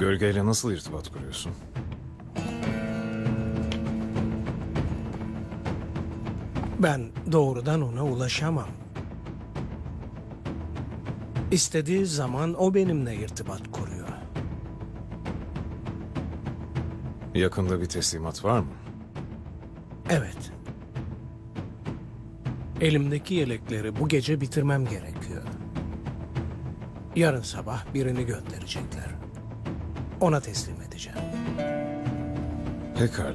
Gölgeyle nasıl irtibat kuruyorsun? Ben doğrudan ona ulaşamam. İstediği zaman o benimle irtibat kuruyor. Yakında bir teslimat var mı? Evet. Elimdeki yelekleri bu gece bitirmem gerekiyor. Yarın sabah birini gönderecekler. Ona teslim edeceğim. Pekala.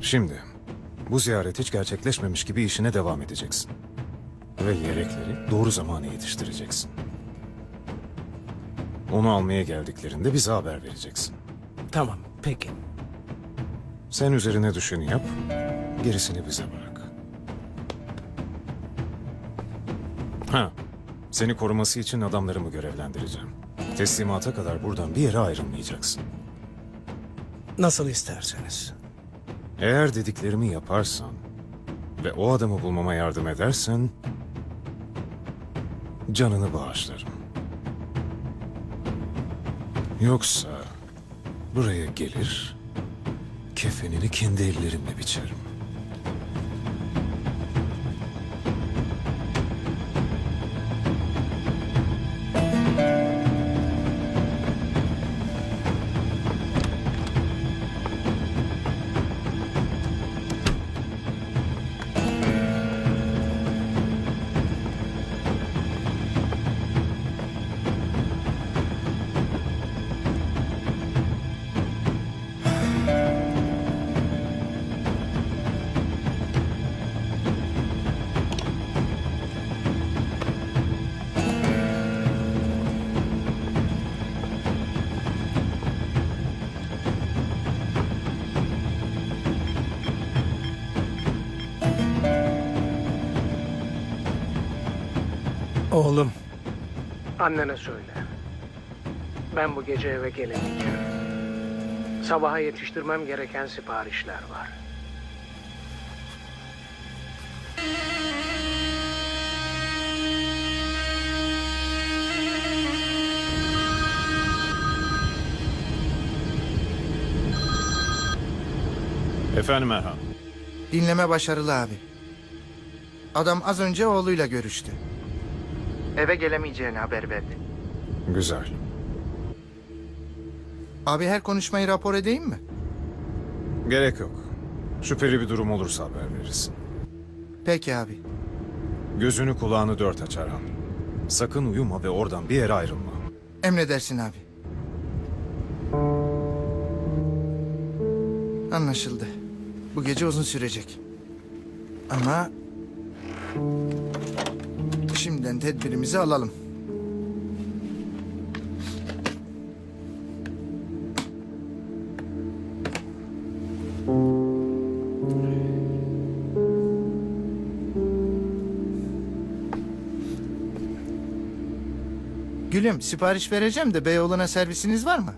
Şimdi bu ziyaret hiç gerçekleşmemiş gibi işine devam edeceksin. Ve yelekleri doğru zamana yetiştireceksin. Onu almaya geldiklerinde bize haber vereceksin. Tamam, peki. Sen üzerine düşeni yap, gerisini bize bırak. Ha, seni koruması için adamlarımı görevlendireceğim. Teslimata kadar buradan bir yere ayrılmayacaksın. Nasıl isterseniz. Eğer dediklerimi yaparsan ve o adamı bulmama yardım edersen canını bağışlarım. Yoksa buraya gelir kefenini kendi ellerimle biçerim. Oğlum. Annene söyle. Ben bu gece eve gelemeyeceğim. Sabaha yetiştirmem gereken siparişler var. Efendim Erhan. Dinleme başarılı abi. Adam az önce oğluyla görüştü. Eve gelemeyeceğini haber verdi. Güzel. Abi her konuşmayı rapor edeyim mi? Gerek yok. Şüpheli bir durum olursa haber verirsin. Peki abi. Gözünü kulağını dört aç Erhan. Sakın uyuma ve oradan bir yere ayrılma. Emredersin abi. Anlaşıldı. Bu gece uzun sürecek. Ama... Şimdiden tedbirimizi alalım. Gülüm sipariş vereceğim de Beyoğlu'na servisiniz var mı?